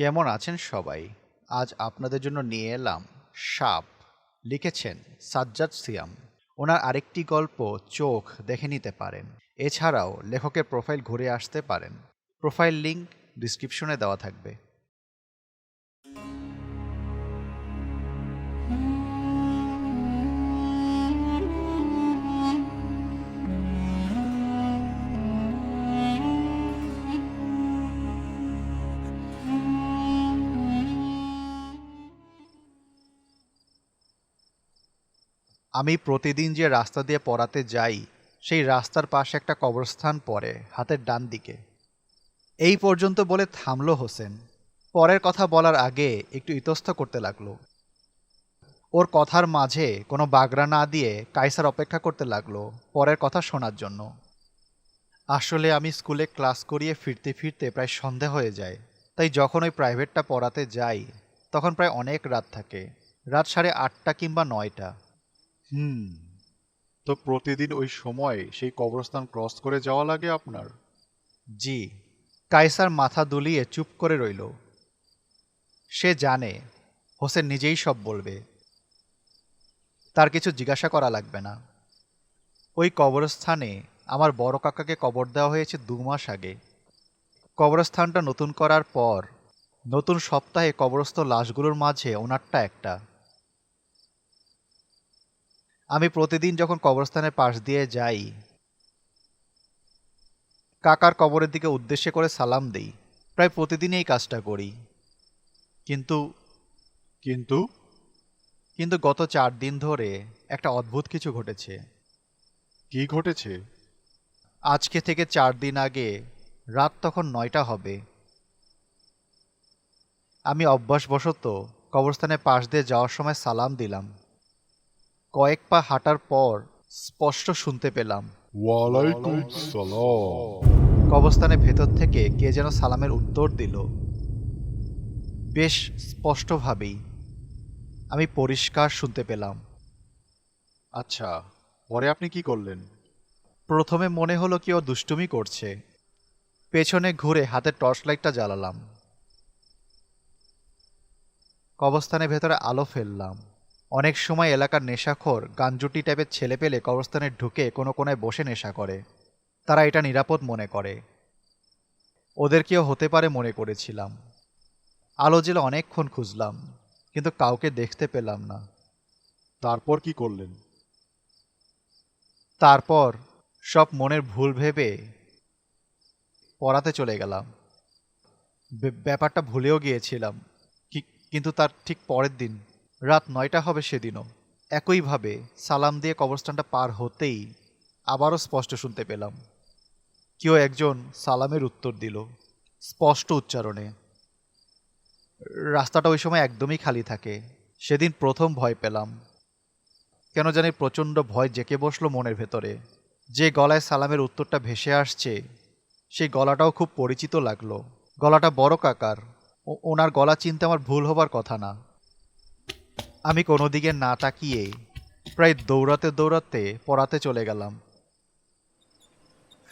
কেমন আছেন সবাই? আজ আপনাদের জন্য নিয়ে এলাম সাপ। লিখেছেন সাজ্জাদ সিয়াম। ওনার আরেকটি গল্প চোখ দেখে নিতে পারেন। এছাড়াও লেখকের প্রোফাইল ঘুরে আসতে পারেন। প্রোফাইল লিংক ডিসক্রিপশনে দেওয়া থাকবে। আমি প্রতিদিন যে রাস্তা দিয়ে পড়াতে যাই, সেই রাস্তার পাশে একটা কবরস্থান পড়ে, হাতের ডান দিকে। এই পর্যন্ত বলে থামল হোসেন। পরের কথা বলার আগে একটু ইতস্ত করতে লাগল। ওর কথার মাঝে কোনো বাগড়া না দিয়ে কাইসার অপেক্ষা করতে লাগল পরের কথা শোনার জন্য। আসলে আমি স্কুলে ক্লাস করিয়ে ফিরতে ফিরতে প্রায় সন্ধে হয়ে যায়, তাই যখন ওই প্রাইভেটটা পড়াতে যাই, তখন প্রায় অনেক রাত থাকে, রাত সাড়ে আটটা কিংবা নয়টা। হুম। তো প্রতিদিন ওই সময় সেই কবরস্থান ক্রস করে যাওয়া লাগে আপনার? জি। কায়সার মাথা দুলিয়ে চুপ করে রইল। সে জানে হোসেন নিজেই সব বলবে। তার কিছু জিজ্ঞাসা করা লাগবে না। ওই কবরস্থানে আমার বড় কাকাকে কবর দেওয়া হয়েছে দু মাস আগে। কবরস্থানটা নতুন করার পর নতুন সপ্তাহে কবরস্থ লাশগুলোর মাঝে ওনারটা একটা। আমি প্রতিদিন যখন কবরস্থানের পাশ দিয়ে যাই কাকার কবরের দিকে উদ্দেশ্য করে সালাম দেই। প্রায় প্রতিদিনই এই কাজটা করি। কিন্তু কিন্তু? কিন্তু গত চার দিন ধরে একটা অদ্ভুত কিছু ঘটেছে। কি ঘটেছে? আজকে থেকে চার দিন আগে রাত তখন নয়টা হবে। আমি অভ্যাসবশত কবরস্থানের পাশ দিয়ে যাওয়ার সময় সালাম দিলাম। কয়েক পা হাঁটার পর স্পষ্ট শুনতে পেলাম। ওয়ালাইকুম সালাম। কবরস্থানের ভেতর থেকে কে যেন সালামের উত্তর দিল। বেশ স্পষ্টভাবেই আমি পরিষ্কার শুনতে পেলাম। আচ্ছা পরে আপনি কি করলেন? প্রথমে মনে হলো কি ও দুষ্টুমি করছে। পেছনে ঘুরে হাতের টর্চ লাইটটা জ্বালালাম। কবরস্থানের ভেতরে আলো ফেললাম। অনেক সময় এলাকার নেশাখোর গাঞ্জুটি টাইপের ছেলে পেলে কবরস্থানে ঢুকে কোনো কোনায় বসে নেশা করে। তারা এটা নিরাপদ মনে করে। ওদের কেউ হতে পারে মনে করেছিলাম। আলো জেলে অনেকক্ষণ খুঁজলাম কিন্তু কাউকে দেখতে পেলাম না। তারপর কি করলেন? তারপর সব মনের ভুল ভেবে পড়াতে চলে গেলাম। ব্যাপারটা ভুলেও গিয়েছিলাম কিন্তু তার ঠিক পরের দিন রাত নয়টা হবে সেদিনও। একইভাবে সালাম দিয়ে কবরস্থানটা পার হতেই আবারও স্পষ্ট শুনতে পেলাম। কেউ একজন সালামের উত্তর দিল, স্পষ্ট উচ্চারণে। রাস্তাটা ওই সময় একদমই খালি থাকে, সেদিন প্রথম ভয় পেলাম। কেন জানি প্রচণ্ড ভয় জেকে বসল মনের ভেতরে। যে গলায় সালামের উত্তরটা ভেসে আসছে, সেই গলাটাও খুব পরিচিত লাগল। গলাটা বড় কাকার ওনার গলা চিনতে আমার ভুল হবার কথা না। আমি কোনো দিকে না তাকিয়ে প্রায় দৌড়াতে দৌড়াতে পড়াতে চলে গেলাম।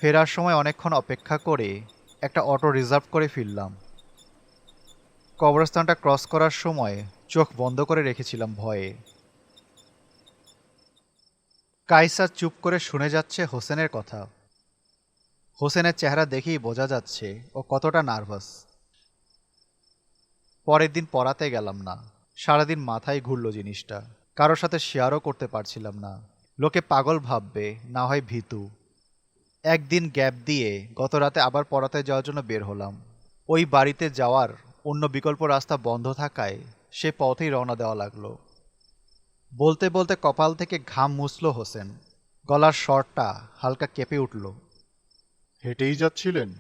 ফেরার সময় অনেকক্ষণ অপেক্ষা করে একটা অটো রিজার্ভ করে ফিরলাম। কবরস্থানটা ক্রস করার সময় চোখ বন্ধ করে রেখেছিলাম ভয়ে। কাইসার চুপ করে শুনে যাচ্ছে হোসেনের কথা। হোসেনের চেহারা দেখেই বোঝা যাচ্ছে ও কতটা নার্ভাস। পরের দিন পড়াতে গেলাম না। সারাদিন মাথায় ঘুরলো জিনিসটা। কারোর সাথে শেয়ারও করতে পারছিলাম না। লোকে পাগল ভাববে না হয় ভীতু। একদিন গ্যাপ দিয়ে গত রাতে আবার পড়াতে যাওয়ার জন্য বের হলাম। ওই বাড়িতে যাওয়ার অন্য বিকল্প রাস্তা বন্ধ থাকায় সে পথেই রওনা দেওয়া লাগল। বলতে বলতে কপাল থেকে ঘাম মুছল হোসেন। গলার স্বরটা হালকা কেঁপে উঠল। হেঁটেই যাচ্ছিলেন?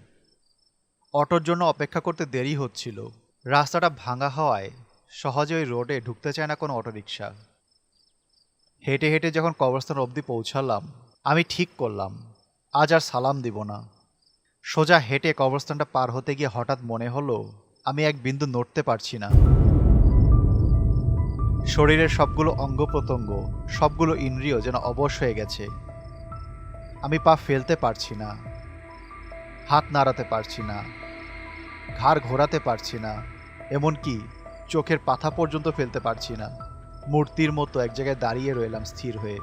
অটোর জন্য অপেক্ষা করতে দেরি হচ্ছিল। রাস্তাটা ভাঙা হওয়ায় সহজে ওই রোডে ঢুকতে চায় না কোনো অটোরিকশা। হেঁটে হেঁটে যখন কবরস্থান অবধি পৌঁছালাম, আমি ঠিক করলাম, আজ আর সালাম দিব না। সোজা হেঁটে কবরস্থানটা পার হতে গিয়ে হঠাৎ মনে হলো, আমি এক বিন্দু নড়তে পারছি না। শরীরের সবগুলো অঙ্গ প্রত্যঙ্গ, সবগুলো ইন্দ্রিয় যেন অবশ হয়ে গেছে। আমি পা ফেলতে পারছি না, হাত নাড়াতে পারছি না, ঘাড় ঘোরাতে পারছি না, এমনকি চোখের পাথা পর্যন্ত ফেলতে পারছি না। মূর্তির মতো এক জায়গায় দাঁড়িয়ে রইলাম স্থির হয়ে।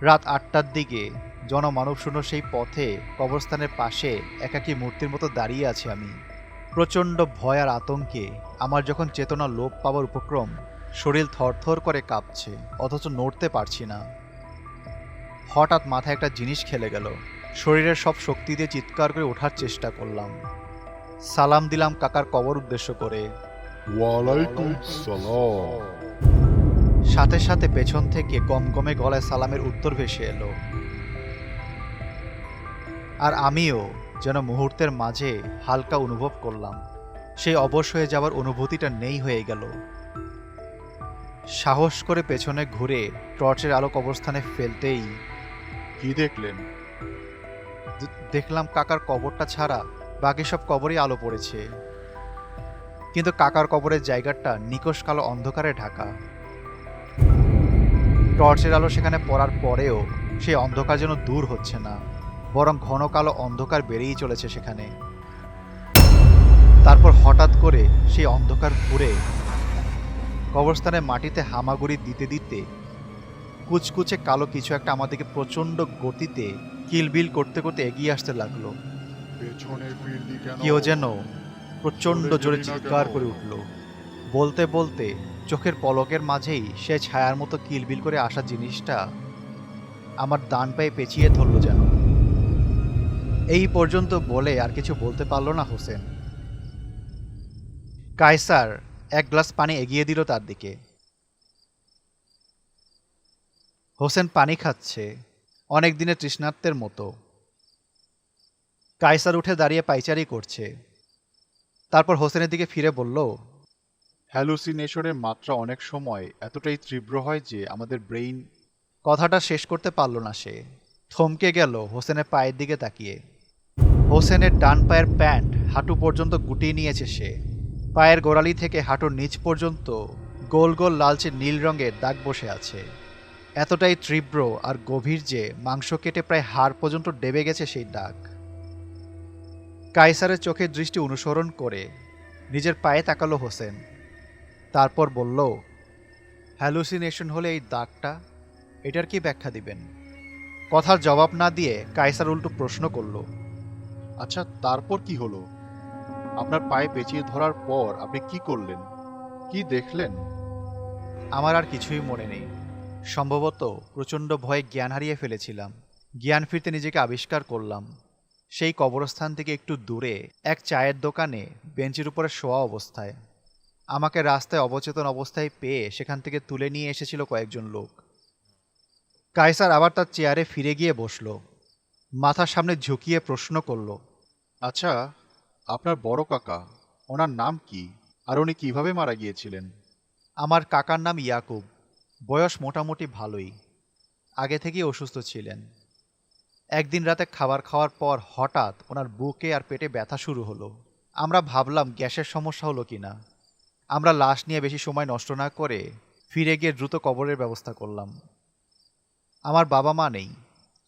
রাত আটটার দিকে জনমানবশূন্য সেই পথে কবরস্থানের পাশে একাকী মূর্তির মতো দাঁড়িয়ে আছি আমি। প্রচণ্ড ভয় আর আতঙ্কে আমার যখন চেতনা লোপ পাওয়ার উপক্রম শরীর থরথর করে কাঁপছে, অথচ নড়তে পারছি না। হঠাৎ মাথায় একটা জিনিস খেলে গেল। শরীরের সব শক্তি দিয়ে চিৎকার করে ওঠার চেষ্টা করলাম। সালাম দিলাম কাকার কবর উদ্দেশ্য করে। ওয়ালাইকুম সালাম। সাথে সাথে পেছন থেকে গমগমে গলায় সালামের উত্তর ভেসে এলো। আর আমিও যেন মুহূর্তের মাঝে হালকা অনুভব করলাম। সেই অবশ হয়ে যাওয়ার অনুভূতিটা নেই হয়ে গেল। সাহস করে পেছনে ঘুরে টর্চের আলোক অবস্থানে ফেলতেই কি দেখলেন? দেখলাম কাকার কবরটা ছাড়া বাকি সব কবরই আলো পড়েছে। কিন্তু কাকার কবরের জায়গাটা নিকশ কালো অন্ধকারে ঢাকা। টর্চের আলো সেখানে পড়ার পরেও সেই অন্ধকার যেন দূর হচ্ছে না বরং ঘন কালো অন্ধকার বেড়েই চলেছে সেখানে। তারপর হঠাৎ করে সেই অন্ধকার ঘুরে কবরস্থানের মাটিতে হামাগুড়ি দিতে দিতে কুচকুচে কালো কিছু একটা আমাদেরকে প্রচণ্ড গতিতে কিলবিল করতে করতে এগিয়ে আসতে লাগল। কেউ যেন প্রচণ্ড জোরে চিৎকার করে উঠল। বলতে বলতে চোখের পলকের মাঝেই সে ছায়ার মতো কিলবিল করে আসা জিনিসটা আমার ডান পায়ে পেঁচিয়ে ধরলো যেন। এই পর্যন্ত বলে আর কিছু বলতে পারল না হোসেন। কায়সার এক গ্লাস পানি এগিয়ে দিল তার দিকে। হোসেন পানি খাচ্ছে অনেক দিনের তৃষ্ণার্তের মতো। কায়সার উঠে দাঁড়িয়ে পাইচারি করছে। তারপর হোসেনের দিকে ফিরে বলল হ্যালুসিনেশনের মাত্রা অনেক সময় এতটাই তীব্র হয় যে আমাদের ব্রেইন কথাটা শেষ করতে পারল না সে। থমকে গেল হোসেনের পায়ের দিকে তাকিয়ে। হোসেনের ডান পায়ের প্যান্ট হাঁটু পর্যন্ত গুটিয়ে নিয়েছে সে। পায়ের গোড়ালি থেকে হাঁটুর নিচ পর্যন্ত গোল গোল লালচে নীল রঙের দাগ বসে আছে। এতটাই তীব্র আর গভীর যে মাংস কেটে প্রায় হাড় পর্যন্ত ডেবে গেছে সেই দাগ। কাইসারের চোখের দৃষ্টি অনুসরণ করে নিজের পায়ে তাকালো হোসেন। তারপর বলল, হ্যালুসিনেশন হলে এই দাগটা, এটার কি ব্যাখ্যা দিবেন? কথার জবাব না দিয়ে কায়সার উল্টো প্রশ্ন করল আচ্ছা তারপর কি হলো? আপনার পায়ে পেঁচিয়ে ধরার পর আপনি কি করলেন? কি দেখলেন? আমার আর কিছুই মনে নেই। সম্ভবত প্রচণ্ড ভয়ে জ্ঞান হারিয়ে ফেলেছিলাম। জ্ঞান ফিরতে নিজেকে আবিষ্কার করলাম। সেই কবরস্থান থেকে একটু দূরে এক চায়ের দোকানে বেঞ্চের উপরে শোয়া অবস্থায়। আমাকে রাস্তায় অবচেতন অবস্থায় পেয়ে সেখান থেকে তুলে নিয়ে এসেছিল কয়েকজন লোক। কায়সার আবার তার চেয়ারে ফিরে গিয়ে বসল। মাথার সামনে ঝুঁকিয়ে প্রশ্ন করল আচ্ছা আপনার বড় কাকা, ওনার নাম কি? আর উনি কীভাবে মারা গিয়েছিলেন? আমার কাকার নাম ইয়াকুব। বয়স মোটামুটি ভালোই। আগে থেকেই অসুস্থ ছিলেন। একদিন রাতে খাবার খাওয়ার পর হঠাৎ ওনার বুকে আর পেটে ব্যথা শুরু হলো। আমরা ভাবলাম গ্যাসের সমস্যা হলো কি না আমরা লাশ নিয়ে বেশি সময় নষ্ট না করে ফিরে গিয়ে দ্রুত কবরের ব্যবস্থা করলাম। আমার বাবা মা নেই।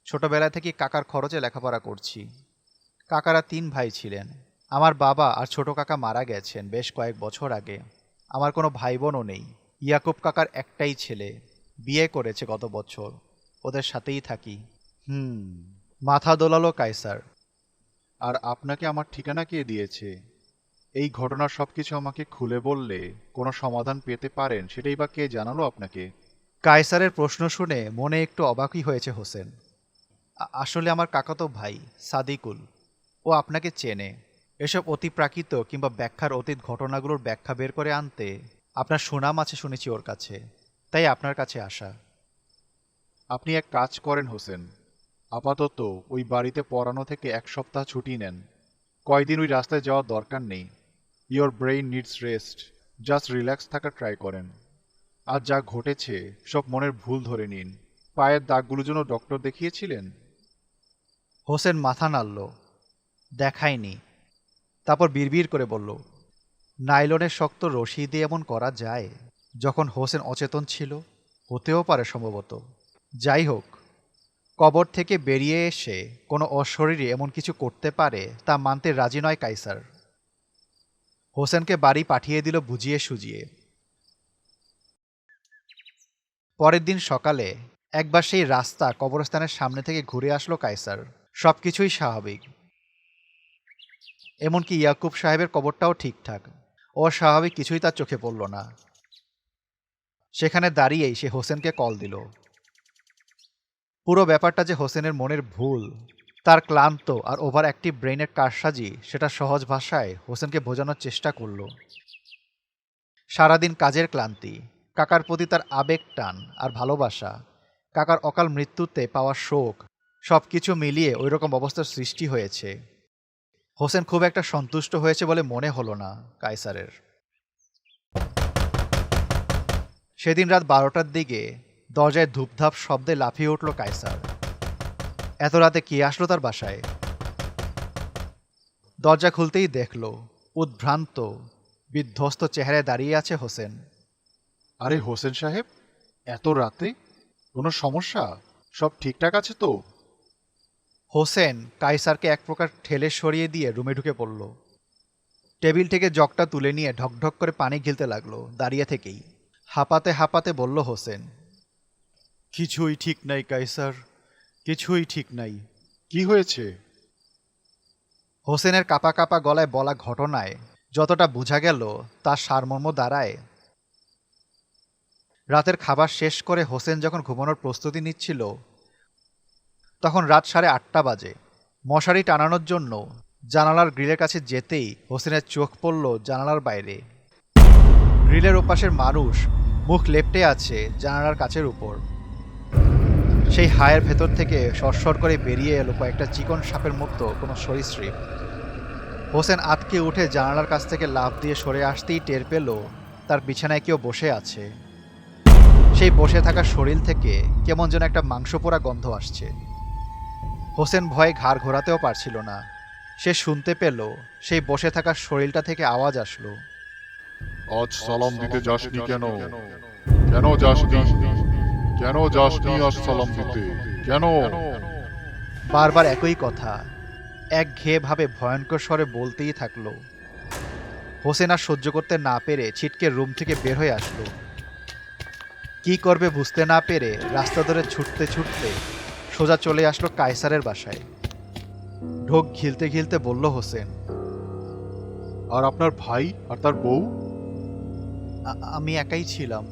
ছোটবেলা থেকে কাকার খরচে লেখাপড়া করছি। কাকারা তিন ভাই ছিলেন। আমার বাবা আর ছোট কাকা মারা গেছেন বেশ কয়েক বছর আগে। আমার কোনো ভাই বোনও নেই। ইয়াকুব কাকার একটাই ছেলে। বিয়ে করেছে গত বছর। ওদের সাথেই থাকি। হুম, মাথা দোলালো কায়সার। আর আপনাকে আমার ঠিকানা কে দিয়েছে? এই ঘটনার সবকিছু আমাকে খুলে বললে কোনো সমাধান পেতে পারেন, সেটাই বা কে জানালো আপনাকে? কায়সারের প্রশ্ন শুনে মনে একটু অবাকই হয়েছে হোসেন। আসলে আমার কাকাতো ভাই, সাদিকুল। ও আপনাকে চেনে। এসব অতিপ্রাকৃত কিংবা ব্যাখ্যার অতীত ঘটনাগুলোর ব্যাখ্যা বের করে আনতে আপনার সুনাম আছে শুনেছি ওর কাছে। তাই আপনার কাছে আসা। আপনি এক কাজ করেন হোসেন। আপাতত ওই বাড়িতে পড়ানো থেকে এক সপ্তাহ ছুটি নেন। কয়দিন ওই রাস্তায় যাওয়ার দরকার নেই। Your brain needs rest just relax থাকা ট্রাই করেন। আর যা ঘটেছে, সব মনের ভুল ধরে নিন। পায়ের দাগগুলোর জন্য ডক্টর দেখিয়েছিলেন? হোসেন মাথা নাড়ল। দেখায়নি। তারপর বিড়বিড় করে বলল, নাইলনের শক্ত রশি দিয়ে এমন করা যায়? যখন হোসেন অচেতন ছিল, হতেও পারে সম্ভবত। যাই হোক কবর থেকে বেরিয়ে এসে কোনো অশরীরে এমন কিছু করতে পারে তা মানতে রাজি নয় কাইসার। হোসেনকে বাড়ি পাঠিয়ে দিল বুঝিয়ে সুজিয়ে পরের দিন সকালে একবার সেই রাস্তা কবরস্থানের সামনে থেকে ঘুরে আসলো কায়সার সবকিছুই স্বাভাবিক। এমনকি ইয়াকুব সাহেবের কবরটাও ঠিকঠাক। অস্বাভাবিক কিছুই তার চোখে পড়ল না। সেখানে দাঁড়িয়েই সে হোসেনকে কল দিল। পুরো ব্যাপারটা যে হোসেনের মনের ভুল, তার ক্লান্ত আর ওভার অ্যাক্টিভ ব্রেনের কারসাজি, সেটা সহজ ভাষায় হোসেনকে বোঝানোর চেষ্টা করল। সারাদিন কাজের ক্লান্তি, কাকার প্রতি তার আবেগ টান আর ভালোবাসা, কাকার অকাল মৃত্যুতে পাওয়া শোক সব কিছু মিলিয়ে ওই রকম অবস্থার সৃষ্টি হয়েছে। হোসেন খুব একটা সন্তুষ্ট হয়েছে বলে মনে হলো না কায়সারের। সেদিন রাত বারোটার দিকে দরজায় ধূপধাপ শব্দে লাফিয়ে উঠল কায়সার। এত রাতে কে আসলো তার বাসায়? দরজা খুলতেই দেখল উদ্ভ্রান্ত বিধ্বস্ত চেহারায় দাঁড়িয়ে আছে হোসেন। আরে হোসেন সাহেব এত রাতে? কোনো সমস্যা? সব ঠিকঠাক আছে তো? হোসেন কাইসারকে এক প্রকার ঠেলে সরিয়ে দিয়ে রুমে ঢুকে পড়ল। টেবিল থেকে জগটা তুলে নিয়ে ঢকঢক করে পানি গিলতে লাগল দাঁড়িয়ে থেকেই। হাঁপাতে হাঁপাতে বলল হোসেন কিছুই ঠিক নাই কাইসার কিছুই ঠিক নাই। কি হয়েছে? হোসেনের কাপা কাপা গলায় বলা ঘটনায় যতটা বোঝা গেল তার সারমর্ম দাঁড়ায়। রাতের খাবার শেষ করে হোসেন যখন ঘুমানোর প্রস্তুতি নিচ্ছিল তখন রাত সাড়ে আটটা বাজে। মশারি টানানোর জন্য জানালার গ্রিলের কাছে যেতেই হোসেনের চোখ পড়ল জানালার বাইরে। গ্রিলের ওপাশের মানুষ মুখ লেপটে আছে জানালার কাছের উপর। সেই হায়ের ভেতর থেকে সরসর করে বেরিয়ে এলো কয়েকটা চিকন সাপের মতো কোনো সরীসৃপ। হোসেন আতকে উঠে জানালার কাছ থেকে লাফ দিয়ে সরে আসতেই টের পেল তার বিছানায় কেউ বসে আছে। সেই বসে থাকা শরীর থেকে কেমন যেন একটা মাংস পোড়া গন্ধ আসছে। হোসেন ভয়ে ঘাড় ঘোরাতেও পারছিল না। সে শুনতে পেল সেই বসে থাকা শরীরটা থেকে আওয়াজ আসলো। আজ সালাম দিতে যাসনি কেন? কেন যাসনি? কেন যাসনি আজ সালাম দিতে কেন বারবার একই কথা। এক ঘেয়েভাবে ভয়ঙ্কর স্বরে বলতেই থাকল। হোসেন আর সহ্য করতে না পেরে ছিটকে রুম থেকে বের হয়ে আসলো। কি করবে বুঝতে না পেরে রাস্তা ধরে ছুটতে ছুটতে সোজা চলে আসলো কায়সারের বাসায়। ঢোক ঘিলতে ঘিলতে বলল হোসেন আর আপনার ভাই আর তার বউ? আমি একাই ছিলাম।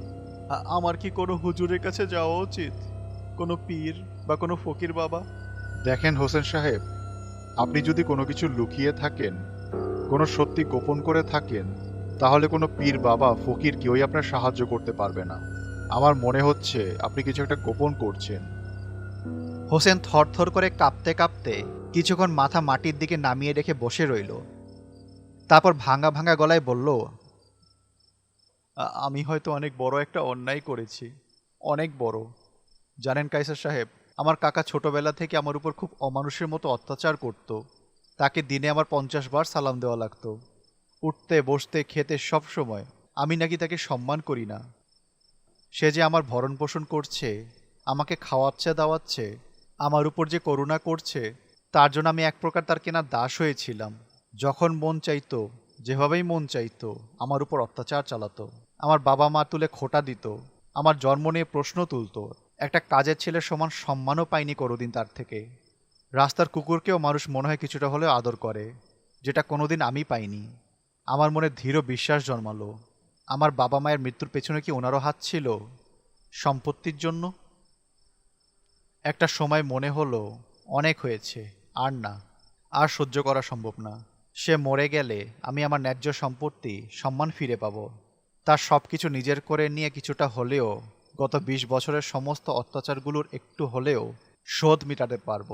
আমার কি কোনো হুজুরের কাছে যাওয়া উচিত? কোনো পীর বা কোনো ফকির বাবা? দেখেন হোসেন সাহেব আপনি যদি কোনো কিছু লুকিয়ে থাকেন কোনো সত্যি গোপন করে থাকেন তাহলে কোনো পীর বাবা ফকির কেউই আপনার সাহায্য করতে পারবে না। আমার মনে হচ্ছে আপনি কিছু একটা গোপন করছেন। হোসেন থরথর করে কাঁপতে কাঁপতে কিছুক্ষণ মাথা মাটির দিকে নামিয়ে রেখে বসে রইল। তারপর ভাঙা ভাঙা গলায় বলল "আ- আমি হয়তো অনেক বড় একটা অন্যায় করেছি। অনেক বড়। জানেন কাইসার সাহেব, আমার কাকা ছোটবেলা থেকে আমার উপর খুব অমানুষের মতো অত্যাচার করত। তাকে দিনে আমার পঞ্চাশ বার সালাম দেওয়া লাগতো। উঠতে, বসতে, খেতে সব সময়। আমি নাকি তাকে সম্মান করি না। সে যে আমার ভরণ পোষণ করছে, আমাকে খাওয়াচ্ছে, দাওয়াচ্ছে, আমার উপর যে করুণা করছে, তার জন্য আমি এক প্রকার তার কেনা দাস হয়েছিলাম। যখন মন চাইতো, যেভাবেই মন চাইতো, আমার উপর অত্যাচার চালাতো। আমার বাবা মা তুলে খোটা দিত, আমার জন্ম নিয়ে প্রশ্ন তুলতো। একটা কাজের ছেলের সমান সম্মানও পাইনি কোনোদিন তার থেকে। রাস্তার কুকুরকেও মানুষ মনে হয় কিছুটা হলেও আদর করে, যেটা কোনোদিন আমি পাইনি। আমার মনে ধীর বিশ্বাস জন্মালো। আমার বাবা মায়ের মৃত্যুর পেছনে কি ওনারও হাত ছিল? সম্পত্তির জন্য? একটা সময় মনে হলো, অনেক হয়েছে, আর না, আর সহ্য করা সম্ভব না। সে মরে গেলে আমি আমার ন্যায্য সম্পত্তি, সম্মান ফিরে পাবো। তার সব কিছু নিজের করে নিয়ে কিছুটা হলেও, গত বিশ বছরের সমস্ত অত্যাচারগুলোর একটু হলেও শোধ মিটাতে পারব।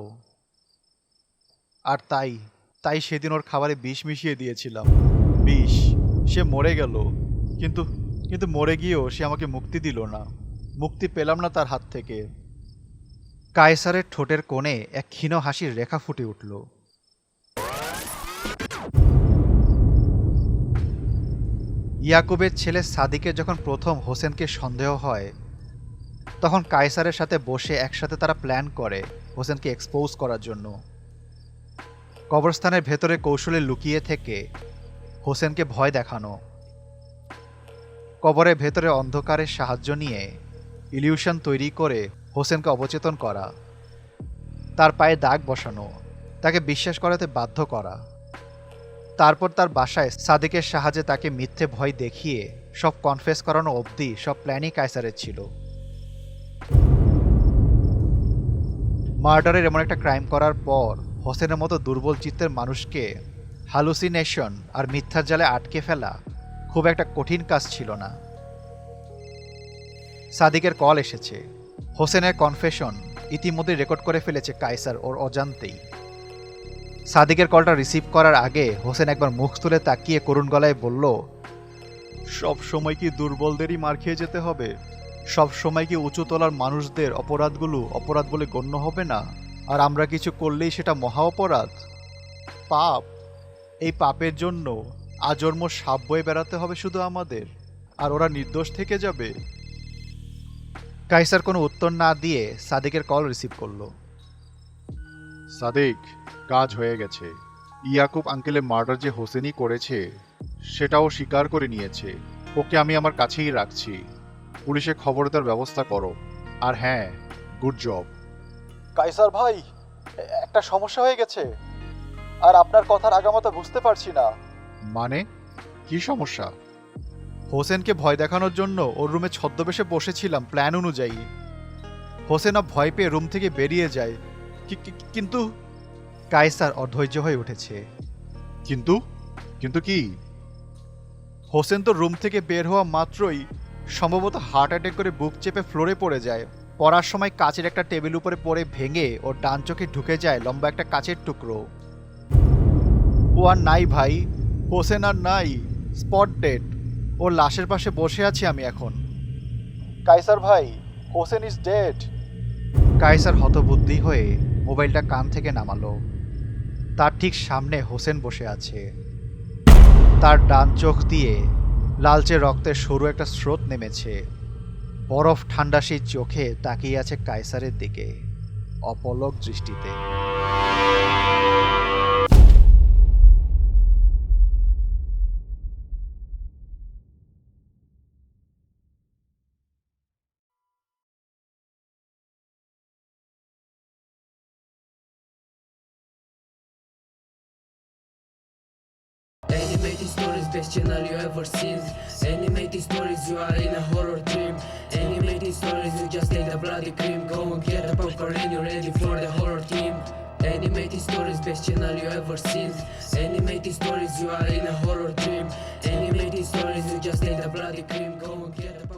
আর তাই তাই সেদিন ওর খাবারে বিষ মিশিয়ে দিয়েছিলাম। বিষ, সে মরে গেল, কিন্তু কিন্তু মরে গিয়েও সে আমাকে মুক্তি দিল না। মুক্তি পেলাম না তার হাত থেকে। কায়সারের ঠোঁটের কোণে এক ক্ষীণ হাসির রেখা ফুটে উঠল। ইয়াকুবের ছেলে সাদিকে যখন প্রথম হোসেনকে সন্দেহ হয়, তখন কায়সারের সাথে বসে একসাথে তারা প্ল্যান করে হোসেনকে এক্সপোজ করার জন্য। কবরস্থানের ভেতরে কৌশলে লুকিয়ে থেকে হোসেনকে ভয় দেখানো। কবরের ভেতরে অন্ধকারের সাহায্য নিয়ে ইলিউশন তৈরি করে হোসেনকে অবচেতন করা, তার পায়ে দাগ বসানো, তাকে বিশ্বাস করাতে বাধ্য করা। তারপর তার বাসায় সাদিকের সাহায্যে তাকে মিথ্যে ভয় দেখিয়ে সব কনফেস করানো অবধি সব প্ল্যানই কায়সারের ছিল। মার্ডারের এমন একটা ক্রাইম করার পর হোসেনের মতো দুর্বল চিত্তের মানুষকে হালুসিনেশন আর মিথ্যার জালে আটকে ফেলা খুব একটা কঠিন কাজ ছিল না। সাদিকের কল এসেছে। হোসেনের কনফেশন ইতিমধ্যে রেকর্ড করে ফেলেছে কায়সার ওর অজান্তেই। সাদিকের কলটা রিসিভ করার আগে হোসেন একবার মুখ তুলে তাকিয়ে করুণ গলায় বলল সব সময় কি দুর্বলদেরই মার খেয়ে যেতে হবে? সব সময় কি উঁচু তোলার মানুষদের অপরাধগুলো অপরাধ বলে গণ্য হবে না? আর আমরা কিছু করলেই সেটা মহা অপরাধ? পাপ। এই পাপের জন্য আজন্ম সাপ বয়ে বেড়াতে হবে শুধু আমাদের। আর ওরা নির্দোষ থেকে যাবে। কাইসার কোনো উত্তর না দিয়ে সাদিকের কল রিসিভ করল। সাদিক কাজ হয়ে গেছে। ইয়াকুব আঙ্কেলের মার্ডার যে হোসেনই করেছে সেটাও স্বীকার করে নিয়েছে। ওকে আমি আমার কাছেই রাখছি। পুলিশে খবর দেওয়ার ব্যবস্থা করো। আর হ্যাঁ গুড জব কাইসার ভাই একটা সমস্যা হয়ে গেছে। আর আপনার কথার আগামাতা বুঝতে পারছি না। মানে? কি সমস্যা? হোসেনকে ভয় দেখানোর জন্য ওর রুমে ছদ্মবেশে বসেছিলাম প্ল্যান অনুযায়ী। হোসেন ভয় পেয়ে রুম থেকে বেরিয়ে যায়। কিন্তু কায়সার অধৈর্য হয়ে উঠেছে। কিন্তু কিন্তু কি? হোসেন তো রুম থেকে বের হওয়া মাত্রই সম্ভবত হার্ট অ্যাটাক করে বুক চেপে ফ্লোরে পড়ে যায়। পড়ার সময় কাচের একটা টেবিল উপরে পড়ে ভেঙে ওর ডান চোখে ঢুকে যায় লম্বা একটা কাচের টুকরো। ও আর নাই ভাই হোসেন আর নাই স্পট ডেড ওর লাশের পাশে বসে আছি আমি এখন। কাইসার ভাই হোসেন ইজ ডেড। কাইসার হতবুদ্ধি হয়ে মোবাইলটা কান থেকে নামালো। তার ঠিক সামনে হোসেন বসে আছে। তার ডান চোখ দিয়ে লালচে রক্তের সরু একটা স্রোত নেমেছে। বরফ ঠান্ডা সেই চোখে তাকিয়ে আছে কায়সারের দিকে, অপলক দৃষ্টিতে। Animated stories, best channel you ever seen. Animated stories, you are in a horror dream. Animated stories, you just take the bloody cream. Go and get the popcorn and you're ready for the horror team. Animated stories, best channel you ever seen. Animated stories, you are in a horror dream. Animated stories, you just take the bloody cream. Go and get